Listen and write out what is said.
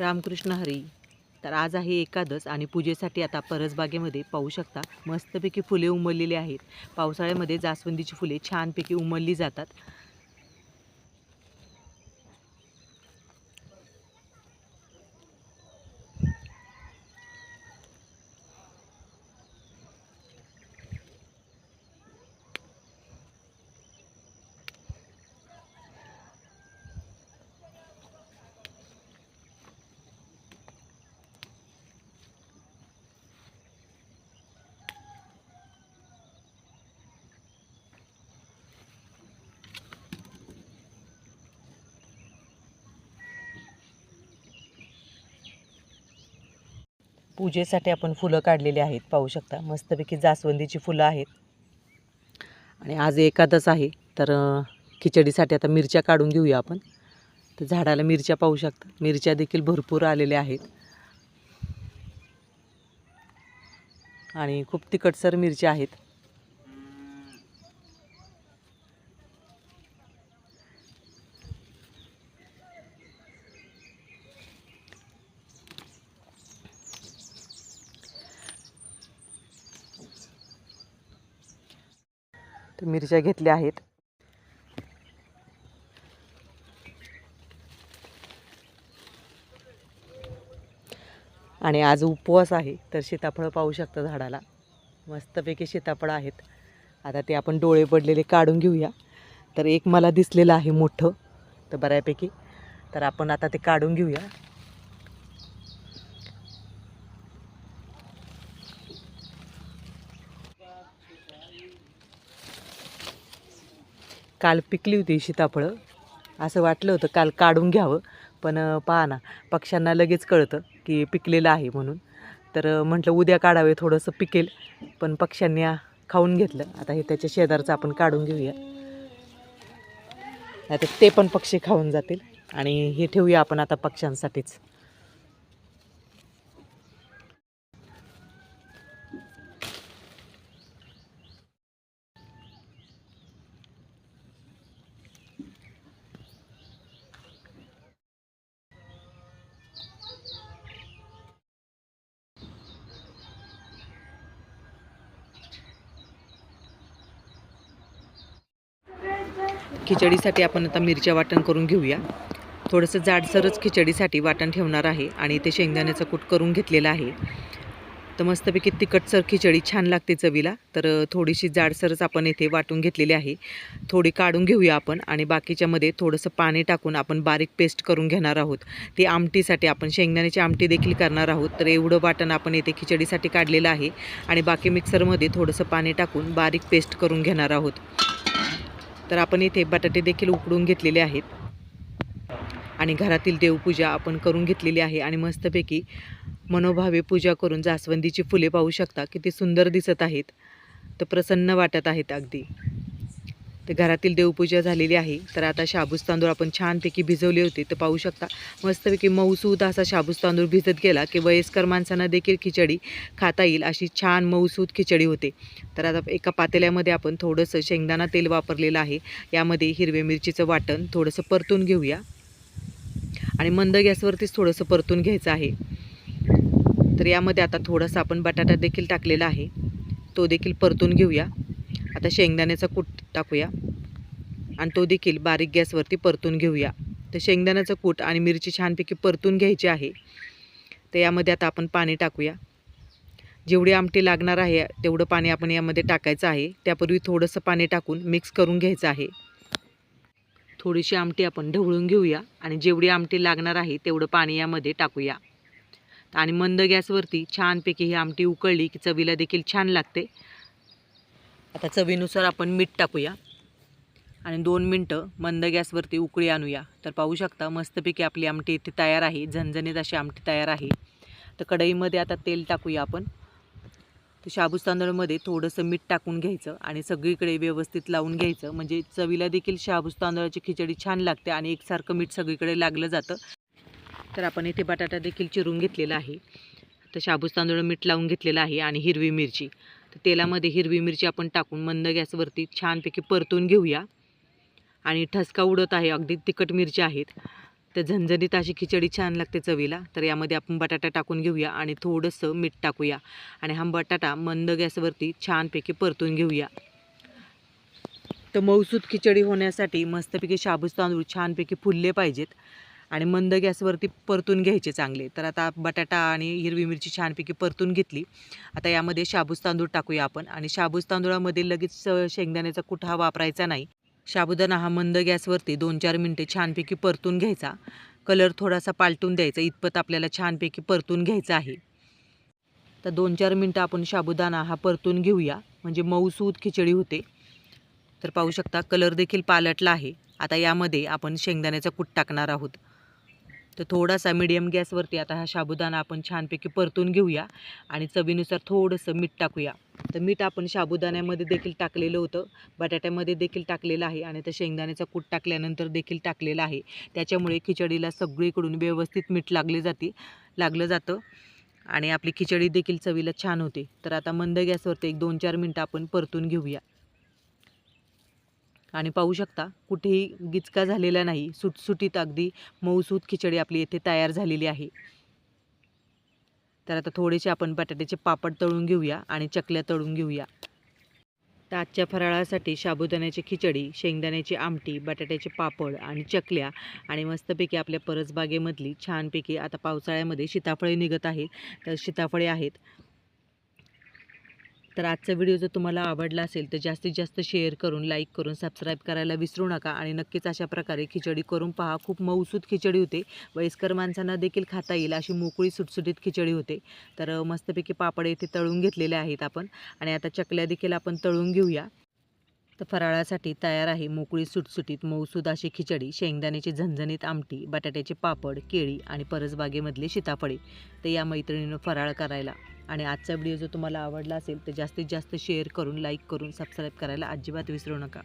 रामकृष्ण हरी. तर आज आहे एकादश आणि पूजेसाठी आता परसबागेमध्ये पाहू शकता मस्तपैकी फुले उमललेली आहेत. पावसाळ्यामध्ये जास्वंदीची फुले छानपैकी उमलली जातात. पूजेसाठी आपण फुलं काढलेली आहेत पाहू शकता. मस्तपैकी जास्वंदीची फुलं आहेत. आणि आज एकादच आहे तर खिचडीसाठी आता मिरच्या काढून घेऊया आपण. तर झाडाला मिरच्या पाहू शकता. मिरच्या देखील भरपूर आलेल्या आहेत. आणि खूप तिखटसर मिरच्या आहेत. तर मिरच्या घेतल्या आहेत. आणि आज उपवास आहे तर सीताफळं पाहू शकता झाडाला. मस्तपैकी सीताफळं आहेत. आता ते आपण डोळे पडलेले काढून घेऊया. तर एक मला दिसलेलं आहे मोठं तर बऱ्यापैकी. तर आपण आता ते काढून घेऊया. काल पिकली होती सीताफळं. असं वाटलं होतं काल काढून घ्यावं पण पहा ना पक्ष्यांना लगेच कळतं की पिकलेलं आहे म्हणून. तर म्हटलं उद्या काढावे थोडंसं पिकेल पण पक्ष्यांनी खाऊन घेतलं. आता हे त्याच्या शेजारचं आपण काढून घेऊया. आता ते पण पक्षी खाऊन जातील आणि हे ठेवूया आपण आता पक्ष्यांसाठीच. खिचडीसाठी आपण आता मिरच्या वाटण करून घेऊया. थोडंसं जाडसरच खिचडीसाठी वाटण ठेवणार आहे आणि ते शेंगदाण्याचं कूट करून घेतलेलं आहे. तर मस्तपैकी तिखटसर खिचडी छान लागते चवीला. तर थोडीशी जाडसरच आपण येथे वाटून घेतलेली आहे. थोडी काढून घेऊया आपण आणि बाकीच्यामध्ये थोडंसं पाणी टाकून आपण बारीक पेस्ट करून घेणार आहोत. ती आमटीसाठी आपण शेंगदाण्याची आमटी देखील करणार आहोत. तर एवढं वाटण आपण येथे खिचडीसाठी काढलेलं आहे आणि बाकी मिक्सरमध्ये थोडंसं पाणी टाकून बारीक पेस्ट करून घेणार आहोत. तर आपण इथे बटाटे देखील उकडून घेतलेले आहेत. आणि घरातील देवपूजा आपण करून घेतलेली आहे आणि मस्तपैकी मनोभावे पूजा करून जास्वंदीची फुले पाहू शकता. किती सुंदर दिसत आहेत. तर प्रसन्न वाटत आहेत अगदी. तर घरातील देवपूजा झालेली आहे. तर आता शाबूस तांदूळ आपण छानपैकी भिजवले होते तर पाहू शकता. मस्तपैकी मऊसूद असा शाबूस तांदूळ भिजत गेला की वयस्कर माणसांना देखील खिचडी खाता येईल अशी छान मऊसूद खिचडी होते. तर आता एका पातेल्यामध्ये आपण थोडंसं शेंगदाणा तेल वापरलेलं आहे. यामध्ये हिरव्या मिरचीचं वाटण थोडंसं परतून घेऊया. आणि मंद गॅसवरतीच थोडंसं परतून घ्यायचं आहे. तर यामध्ये आता थोडासा आपण बटाटा देखील टाकलेला आहे. तो देखील परतून घेऊया. आता शेंगदाण्याचा कूट टाकूया. आणि तो देखील बारीक गॅसवरती परतून घेऊया. तर शेंगदाण्याचं कूट आणि मिरची छानपैकी परतून घ्यायची आहे. तर यामध्ये आता आपण पाणी टाकूया. जेवढी आमटी लागणार आहे तेवढं पाणी आपण यामध्ये टाकायचं आहे. त्यापूर्वी थोडंसं पाणी टाकून मिक्स करून घ्यायचं आहे. थोडीशी आमटी आपण ढवळून घेऊया आणि जेवढी आमटी लागणार आहे तेवढं पाणी यामध्ये टाकूया. आणि मंद गॅसवरती छानपैकी ही आमटी उकळली की चवीला देखील छान लागते. आता चवीनुसार आपण मीठ टाकूया. आणि दोन मिनटं मंद गॅसवरती उकळी आणूया. तर पाहू शकता मस्तपैकी आपली आमटी इथे तयार आहे. झणझणीत अशी आमटी तयार आहे. तर कढईमध्ये आता तेल टाकूया आपण. तर शाबूस तांदळामध्ये थोडंसं मीठ टाकून घ्यायचं आणि सगळीकडे व्यवस्थित लावून घ्यायचं. म्हणजे चवीला देखील शाबूस तांदळाची खिचडी छान लागते आणि एकसारखं मीठ सगळीकडे लागलं जातं. तर आपण इथे बटाटा देखील चिरून घेतलेला आहे. तर शाबूस तांदूळ मीठ लावून घेतलेलं आहे आणि हिरवी मिरची. तर तेलामध्ये हिरवी मिरची आपण टाकून मंद गॅसवरती छानपैकी परतून घेऊया. आणि ठसका उडत आहे अगदी तिखट मिरच्या आहेत. तर झणझणीत अशी खिचडी छान लागते चवीला. तर यामध्ये आपण बटाटा टाकून घेऊया आणि थोडंसं मीठ टाकूया. आणि हा बटाटा मंद गॅसवरती छानपैकी परतून घेऊया. तर मौसूद खिचडी होण्यासाठी मस्तपैकी शाबूस तांदूळ छानपैकी फुलले पाहिजेत. आणि मंद गॅसवरती परतून घ्यायचे चांगले. तर आता बटाटा आणि हिरवी मिरची छानपैकी परतून घेतली. आता यामध्ये शाबूस तांदूळ टाकूया आपण. आणि शाबूस तांदूळामध्ये लगेच शेंगदाण्याचा कुठा हा वापरायचा नाही. शाबुदाणा हा मंद गॅसवरती दोन चार मिनटे छानपैकी परतून घ्यायचा. कलर थोडासा पालटून द्यायचा. इतपत आपल्याला छानपैकी परतून घ्यायचा आहे. तर दोन चार मिनटं आपण साबुदाणा हा परतून घेऊया. म्हणजे मऊसूद खिचडी होते. तर पाहू शकता कलर देखील पालटला आहे. आता यामध्ये आपण शेंगदाण्याचा कूट टाकणार आहोत. तर थोडासा मिडियम गॅसवरती आता हा साबुदाणा आपण छानपैकी परतून घेऊया आणि चवीनुसार थोडंसं मीठ टाकूया. तर मीठ आपण साबुदाण्यामध्ये देखील टाकलेलं होतं. बटाट्यामध्ये देखील टाकलेलं आहे आणि तर शेंगदाण्याचा कूट टाकल्यानंतर देखील टाकलेलं आहे. त्याच्यामुळे खिचडीला सगळीकडून व्यवस्थित मीठ लागले जाते लागलं जातं आणि आपली खिचडी देखील चवीला छान होते. तर आता मंद गॅसवरती एक दोन चार मिनटं आपण परतून घेऊया. आणि पाहू शकता कुठेही गिचका झालेला नाही. सुटसुटीत अगदी मऊसूत खिचडी आपली येथे तयार झालेली आहे. तर आता थोडेसे आपण बटाट्याचे पापड तळून घेऊया आणि चकल्या तळून घेऊया. तर आजच्या फराळासाठी साबुदाण्याची खिचडी शेंगदाण्याची आमटी बटाट्याचे पापड आणि चकल्या आणि मस्तपैकी आपल्या परसबागेमधली छानपैकी आता पावसाळ्यामध्ये सीताफळे निघत आहे तर सीताफळे आहेत. तर आजचा व्हिडिओ जर तुम्हाला आवडला असेल तर जास्तीत जास्त शेअर करून लाईक करून सबस्क्राईब करायला विसरू नका आणि नक्कीच अशा प्रकारे खिचडी करून पहा. खूप मऊसूत खिचडी होते. वयस्कर माणसांना देखील खाता येईल अशी मोकळी सुटसुटीत खिचडी होते. तर मस्तपैकी पापड येथे तळून घेतलेले आहेत आपण. आणि आता चकल्या देखील आपण तळून घेऊया. तर फराळासाठी तयार आहे मोकळी सुटसुटीत मऊसूद अशी खिचडी शेंगदाण्याची झणझणीत आमटी बटाट्याचे पापड केळी आणि परसबागेमधले सीताफळे. तर या मैत्रिणीनं फराळ करायला. आणि आजचा व्हिडिओ जर तुम्हाला आवडला असेल तर जास्तीत जास्त शेअर करून लाईक करून सबस्क्राईब करायला अजिबात विसरू नका.